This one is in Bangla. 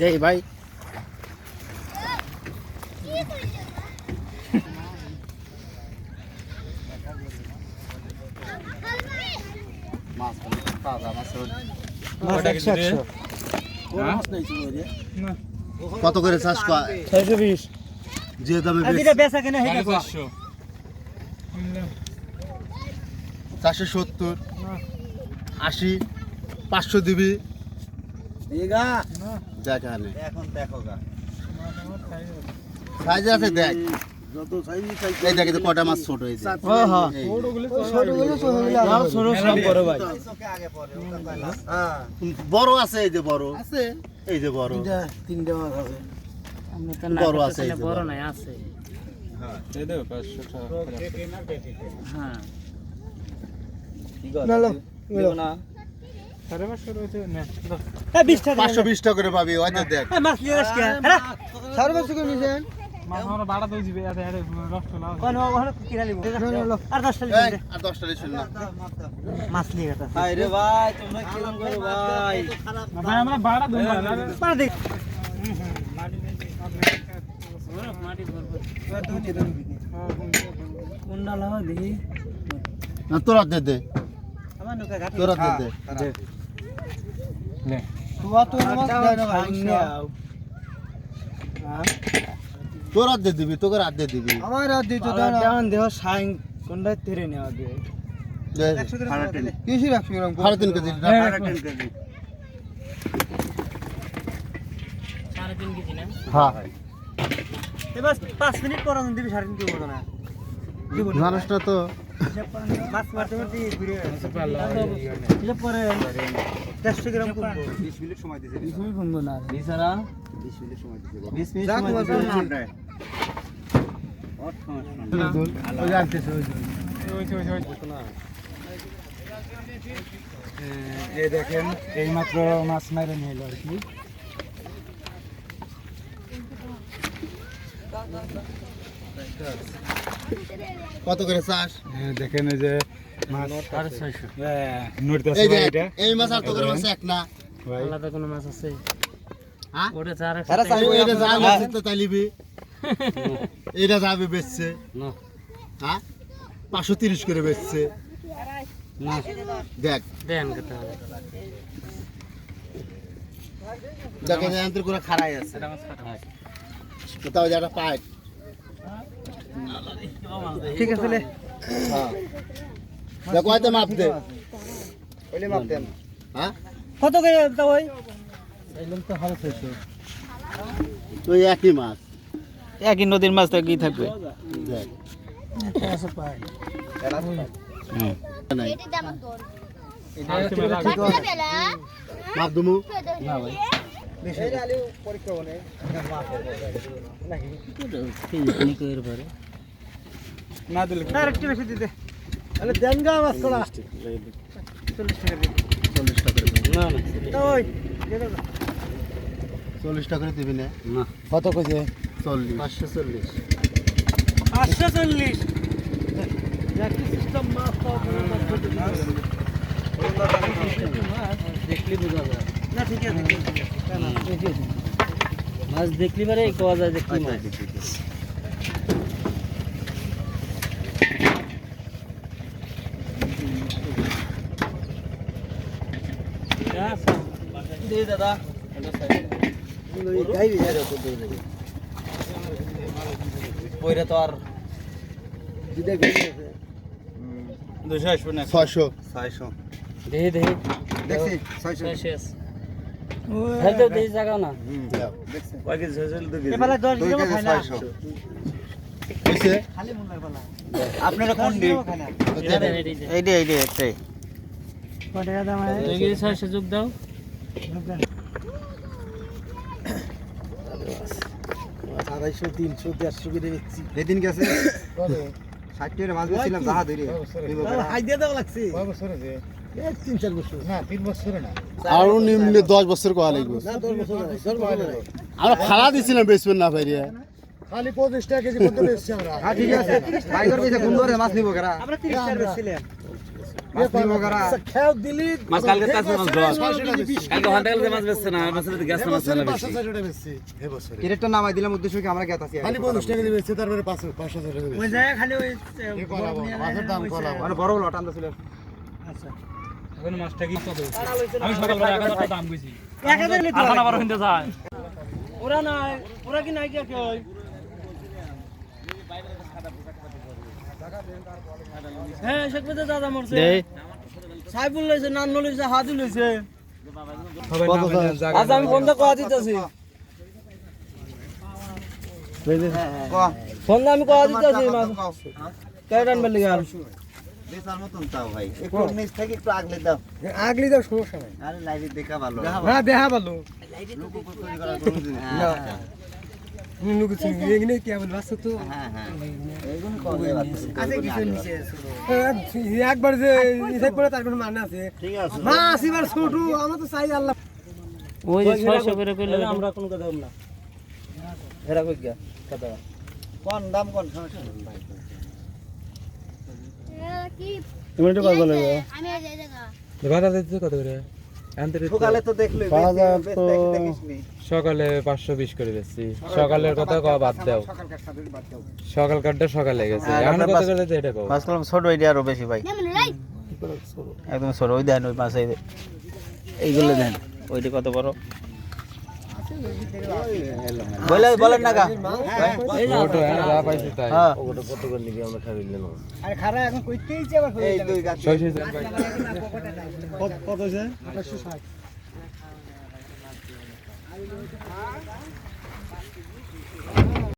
দেই ভাই। একশো কত করে চাষ কয়? ছয়শো বিশ। যে দামে চারশো। সত্তর আশি পাঁচশো দিবি। দেখ এখানে। এখন দেখো গা। সাইজ আছে দেখ। এই দেখ এই কটা মাছ ছোট হয়েছে। হ্যাঁ এই। ছোট সব বড় ভাই। হ্যাঁ। বড় আছে এই যে বড়। আছে। এই যে বড়। তিনটা মাছ হবে। বড় আছে বড় নাই আছে। হ্যাঁ। হ্যাঁ। পাঁচশো বিশ টাকা। করে পাবি দেখ। হ্যাঁ হ্যাঁ। করে তোরা দে দে। আমার নৌকা তোরা দে দে। তুয়া তো মাছ দেয় না তোরা দে দিবি তোকে রাত দে দিবি। আমার দিত দাঁড়ান দেহ সাইন কোনটা তেরে নেওয়া দিয়ে। দে। কিসি রাখছি গ্রাম সাড়ে তিন কেজি না? হ্যাঁ। এবার পাঁচ মিনিট পর দিবি সাড়ে তিন না দিব না মানুষটা তো এই দেখেন এই মাত্র মাছ মারে নিয়ে এলো আর কি কত করে চাষ? দেখেন এই যে ছয়শো। এই মাছ আর তোদের মাছ? এক না? আলাদা কোনো মাছ আছে? হ্যাঁ? যাবে বেচছে হ্যাঁ? পাঁচশো তিরিশ করে বেচছে দেখ। দেন কথা দেখে যন্ত্র করে খাড়াই আছে। কোথাও যারা পায় ঠিক আছে লে। হ্যাঁ। দেখো হয়তো মাপ দে ওইলে মাপ দেন হ্যাঁ? কত করে দাও ওই এলাম তো ছয়শো ওই একই মাছ। একই নদীর মাছ তো কি থাকবে। মাপ দুমু। পরীক্ষা বনে না দিলে আর একটু বেশি দিতে। তাহলে দেন গা মাছ কলা চল্লিশ টাকা। চল্লিশ টাকা করে দিবি। না না। ওই না। চল্লিশ টাকা করে দিবি না? কত কইছে? চল্লিশ। পাঁচশো চল্লিশ। পাঁচশো চল্লিশ। সিস্টেম মাছ দেখলি বোঝা যায়। না ঠিক আছে ঠিক আছে মাছ দেখলি পারে কোয়া যায় দেখলি মাছ? দে দাদা বইরা তো আর দুশো আসবে না? ছয়শো। ছয়শো। দে দে দেখছি ছয়শো। শেষ হেলতে দে জায়গা না। দেখ। কয় কেজি ছয়শো দু কেজি এবেলা দশ কেজি খায় না। ছয়শো। হয়েছে খালি লাগবে আপনারা কোন দিন এইটা এইটা একটাই কত টাকা দাম আছে ছয়শো যোগ দাও। আড়াইশো তিনশো দেড়শো করে দিচ্ছি। যেদিন গেছে? ষাট টাকা মাছ বেছিলাম জাহা ধরে হাই দিয়ে দেওয়া লাগছে। তিন চার বছর। না তিন বছর না। আরও নিম্নে দশ বছর কোয়া লাগবে। আমরা খালা দিছিলাম বেচবেন না পারিয়া খালি পঁচিশ টাকা কেজি পর্যন্ত বেচছি আমরা। হ্যাঁ ঠিক আছে। মাছ নিব কারা? আমরা তিরিশ টাকা বেচছিলাম। আছে বেচছে না না নামাই দিলাম উদ্দেশ্য কি আমরা গেতাছি ওই জায়গায় খালি ওই মানে বড় ছিল আচ্ছা। এখন মাছটা কি কত আমি সকালবেলা এক হাজার দাম গেছি এক হাজার নিতে আর হয়। কিনতে চায় ওরা নাই ওরা কি নাই কে কে ওই হ্যাঁ শেখ বাজার দাদা মরছে। সাইফুল লইছে নান্ন লইছে হাদি লইছে। আজ আমি ফোনটা কয়া দিতেছি। ফোন আমি কয়া দিতেছি কেটে আনবে লিগা বেচার মতন চাও ভাই। একটু নিচ থেকে একটু আগলে দাও। আগলি দাও সমস্যা নাই। দেখা ভালো। হ্যাঁ দেখা ভালো। একবার যে ইসাই পড়ে তার কোনো মানে আছে মা আসিবার ছোট আমার তো চাই আল্লাহ ওই যে 600 করে কইলে আমরা কোন কথা না এরা কই গিয়া কথা কোন দাম কোন সমস্যা নেই ভাই তুমি একটু কথা বলে আমি এই জায়গা। বাধা দিতে কত করে? সকালে তো দেখলে পাঁচ হাজার তো সকালে পাঁচশো বিশ করে দিচ্ছি। সকালের কথা কওয়া বাদ দাও। সকাল কাটটা সকালে গেছে। এখন কথা দিতে এটা কও? মাছ কলম ছোট ওইটা আরও বেশি ভাই। একদম ছোট ওই দেন ওই মাছ এই এইগুলো দেন। ওইটা কত বড়? বলে বলেন না গা। ছোট হ্যাঁ। যা পাইছি তাই আরে খারা এখন কইতেই যে আবার এই দুই গাছ। ছয়শো টাকা। কত হয়েছে? 860